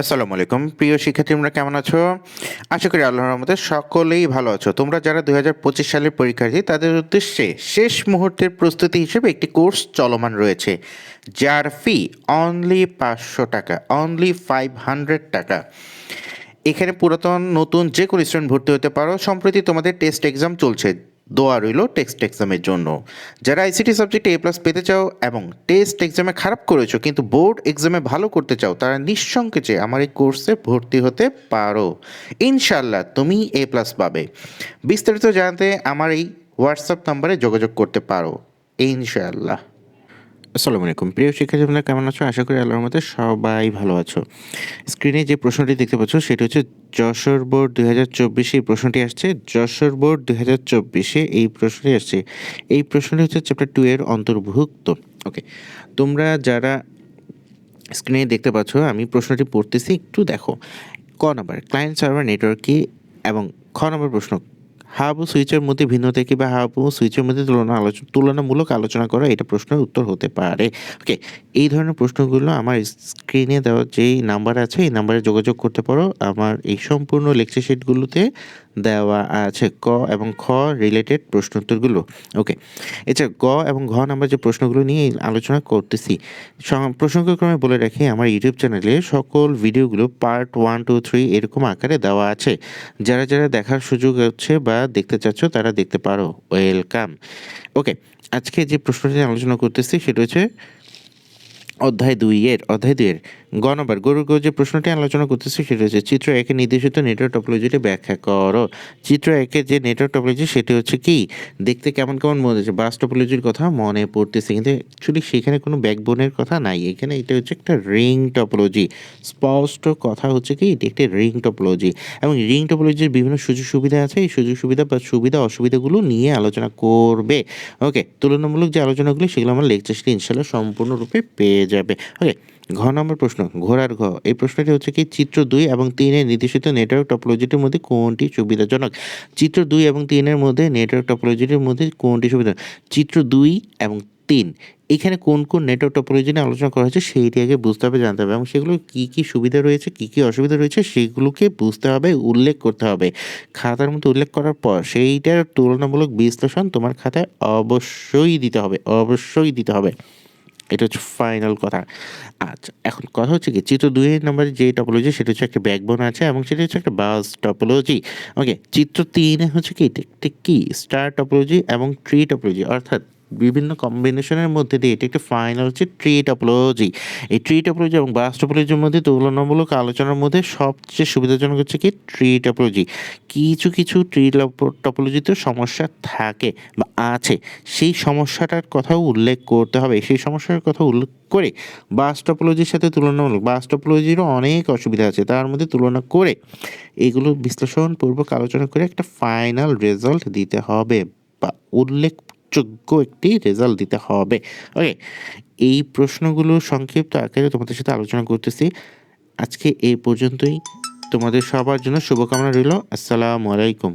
আসসালামু আলাইকুম। প্রিয় শিক্ষার্থী, তোমরা কেমন আছো? আশা করি আল্লাহর রহমতে সকলেই ভালো আছো। তোমরা যারা দুই হাজার পঁচিশ সালের পরীক্ষার্থী, তাদের উদ্দেশ্যে শেষ মুহূর্তের প্রস্তুতি হিসেবে একটি কোর্স চলমান রয়েছে, যার ফি অনলি পাঁচশো টাকা অনলি ফাইভ হান্ড্রেড টাকা। এখানে পুরাতন, নতুন যে কোনো স্টুডেন্ট ভর্তি হতে পারো। সম্প্রতি তোমাদের টেস্ট এক্সাম চলছে। দোয়া রইল টেক্সট এক্সামের জন্য। যারা আইসিটি সাবজেক্টে এ প্লাস পেতে চাও এবং টেস্ট এক্সামে খারাপ করেছ কিন্তু বোর্ড এক্সামে ভালো করতে চাও, তারা নিঃসংকোচে আমার এই কোর্সে ভর্তি হতে পারো। ইনশাল্লাহ তুমি এ প্লাস পাবে। বিস্তারিত জানতে আমার এই হোয়াটসঅ্যাপ নাম্বারে যোগাযোগ করতে পারো। ইনশাআল্লাহ। আসসালামু আলাইকুম। প্রিয় শিক্ষার্থী তোমরা কেমন আছো? আশা করি আল্লাহর মধ্যে সবাই ভালো আছো। স্ক্রিনে যে প্রশ্নটি দেখতে পাচ্ছ, সেটি হচ্ছে যশোর বোর্ড দুই হাজার চব্বিশে এই প্রশ্নটি আসছে। যশোর বোর্ড দুই হাজার চব্বিশে এই প্রশ্নটি আসছে। এই প্রশ্নটি হচ্ছে চ্যাপ্টার টু এর অন্তর্ভুক্ত। ওকে তোমরা যারা স্ক্রিনে দেখতে পাচ্ছ, আমি প্রশ্নটি পড়তেছি, একটু দেখো। ক নাম্বার ক্লায়েন্ট সার্ভার নেটওয়ার্ক কি এবং খ নম্বর প্রশ্ন হাব ও সুইচের মধ্যে ভিন্নতা কি বা হাব ও সুইচের মধ্যে তুলনা আলোচনা তুলনামূলক আলোচনা করা এটা প্রশ্নের উত্তর হতে পারে। ওকে এই ধরনের প্রশ্নগুলো আমার স্ক্রিনে দেওয়া যেই নাম্বার আছে, এই নাম্বারে যোগাযোগ করতে পারো। আমার এই সম্পূর্ণ লেকচার শিটগুলোতে দেওয়া আছে ক এবং খ রিলেটেড প্রশ্ন উত্তরগুলো। ওকে এছাড়া গ এবং ঘ নাম্বার যে প্রশ্নগুলো নিয়ে আলোচনা করতেছি প্রসঙ্গক্রমে বলে রাখি, আমার ইউটিউব চ্যানেলে সকল ভিডিওগুলো পার্ট ওয়ান টু থ্রি এরকম আকারে দেওয়া আছে। যারা যারা দেখার সুযোগ হচ্ছে বা দেখতে চাচ্ছ, তারা দেখতে পারো। ওয়েলকাম ওকে আজকে যে প্রশ্নটি আলোচনা করতেছি, সেটা হচ্ছে অধ্যায় দুই এর, অধ্যায় দুইয়ের গ নম্বর গরুর গো যে প্রশ্নটি আলোচনা করতেছি, সেটা হচ্ছে চিত্র একে নির্দেশিত নেটওয়ার্ক টপোলজিটি ব্যাখ্যা করো। চিত্র একে যে নেটওয়ার্ক টপোলজি সেটি হচ্ছে কি? দেখতে কেমন কেমন মনে হচ্ছে? বাস টপোলজির কথা মনে পড়তেছে, কিন্তু অ্যাকচুয়ালি সেখানে কোনো ব্যাকবোনের কথা নাই। এখানে এটা হচ্ছে একটা রিং টপোলজি স্পষ্ট কথা হচ্ছে কি? এটি একটি রিং টপোলজি এবং রিং টপোলজির বিভিন্ন সুযোগ সুবিধা আছে। এই সুযোগ সুবিধা বা সুবিধা, অসুবিধাগুলো নিয়ে আলোচনা করবে। ওকে, তুলনামূলক যে আলোচনাগুলো, সেগুলো আমার লেকচারটি ইনশাল্লাহ সম্পূর্ণরূপে পেয়ে যাবে। ওকে, ঘ নম্বর প্রশ্ন। ঘোড়ার ঘ, এই প্রশ্নটি হচ্ছে কি, চিত্র দুই এবং তিনের নির্দেশিত নেটওয়ার্ক টপোলজিটির মধ্যে কোনটি সুবিধাজনক? চিত্র দুই এবং তিনের মধ্যে নেটওয়ার্ক টপোলজিটির মধ্যে কোনটি সুবিধা চিত্র দুই এবং তিন, এখানে কোন কোন নেটওয়ার্ক টপোলজি নিয়ে আলোচনা করা হয়েছে সেইটি আগে বুঝতে হবে, জানতে হবে এবং সেগুলো কী কী সুবিধা রয়েছে, কী কী অসুবিধা রয়েছে সেগুলোকে বুঝতে হবে, উল্লেখ করতে হবে। খাতার মধ্যে উল্লেখ করার পর সেইটার তুলনামূলক বিশ্লেষণ তোমার খাতায় অবশ্যই দিতে হবে, অবশ্যই দিতে হবে। এটা হচ্ছে ফাইনাল কথা। আচ্ছা এখন কথা হচ্ছে কি, চিত্র দুই নম্বরে যে টপোলজি সেটা হচ্ছে একটা ব্যাকবোন আছে এবং সেটা হচ্ছে একটা বাস টপোলজি ওকে চিত্র তিনে হচ্ছে কি কি? স্টার টপোলজি এবং ট্রি টপোলজি অর্থাৎ বিভিন্ন কম্বিনেশনের মধ্যে দিয়ে এটা একটি ফাইনাল হচ্ছে ট্রি টপোলজি এই ট্রি টপোলজি এবং বাস টপোলজির মধ্যে তুলনামূলক আলোচনার মধ্যে সবচেয়ে সুবিধাজনক হচ্ছে কি? ট্রি টপোলজি কিছু কিছু ট্রি টপোলজিতে সমস্যা থাকে বা আছে। সেই সমস্যাটার কথাও উল্লেখ করতে হবে। সেই সমস্যার কথা উল্লেখ করে বাস টপোলজির সাথে তুলনামূলক বাস টপোলজিরও অনেক অসুবিধা আছে। তার মধ্যে তুলনা করে এগুলো বিশ্লেষণপূর্বক আলোচনা করে একটা ফাইনাল রেজাল্ট দিতে হবে বা উল্লেখযোগ্য একটি রেজাল্ট দিতে হবে। ওকে এই প্রশ্নগুলো সংক্ষিপ্ত আকারে তোমাদের সাথে আলোচনা করতেছি। আজকে এই পর্যন্তই। তোমাদের সবার জন্য শুভকামনা রইল। আসসালামু আলাইকুম।